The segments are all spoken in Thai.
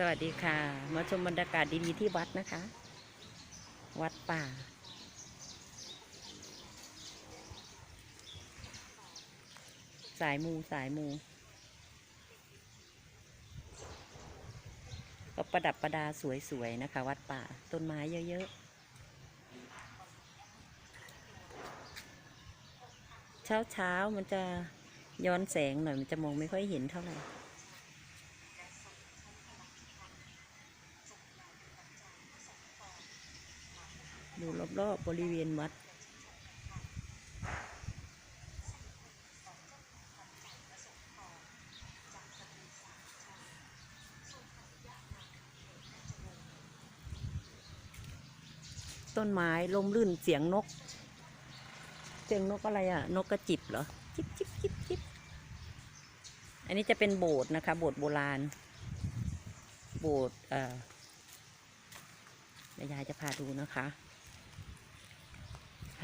สวัสดีค่ะ มาชมบรรยากาศดีๆที่วัดนะคะ วัดป่า สายมูสายมู ก็ประดับประดาสวยๆนะคะ วัดป่า ต้นไม้เยอะๆ เช้าๆ มันจะย้อนแสงหน่อย มันจะมองไม่ค่อยเห็นเท่าไหร่ ดูรอบๆบริเวณวัด ต้นไม้ลมลื่นเสียงนก เสียงนกอะไรอะ นกกระจิบเหรอ จิบจิบจิบจิบอันนี้จะเป็นโบสถ์นะคะ โบสถ์โบราณ โบสถ์เอ่อยายจะพาดูนะคะ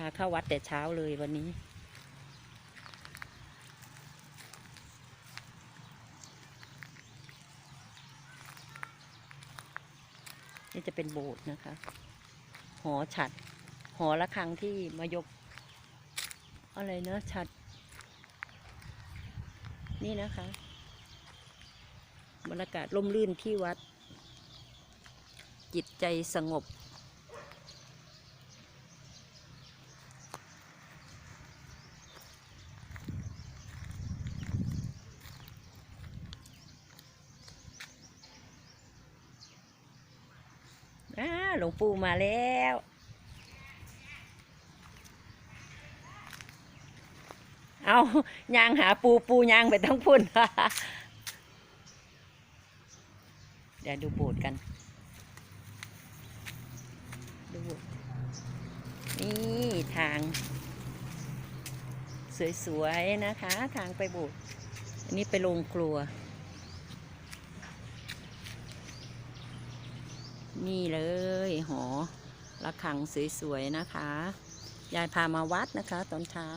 าเข้าวัดแต่เช้าเลยวันนี้ นี่จะเป็นโบสถ์นะคะ หอฉัด หอระฆังที่มายก อะไรนะฉัด นี่นะคะบรรยากาศร่มรื่นที่วัด จิตใจสงบ อ่า หลวงปู่มาแล้วเอายางหาปูปูยางไปทั้งพุ่น เดี๋ยวดูโบสถ์กัน ดูโบสถ์นี่ทาง สวย ๆ นะคะ ทางไปโบสถ์อันนี้ไปโรงครัว นี่เลยหอระฆังสวยๆนะคะ ยายพามาวัดนะคะ ตอนเช้า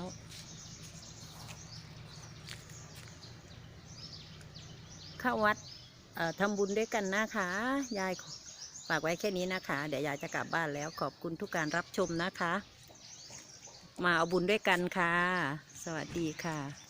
เข้าวัดทำบุญด้วยกันนะคะ ยายฝากไว้แค่นี้นะคะ เดี๋ยวยายจะกลับบ้านแล้วขอบคุณทุกการรับชมนะคะ มาเอาบุญด้วยกันค่ะ สวัสดีค่ะ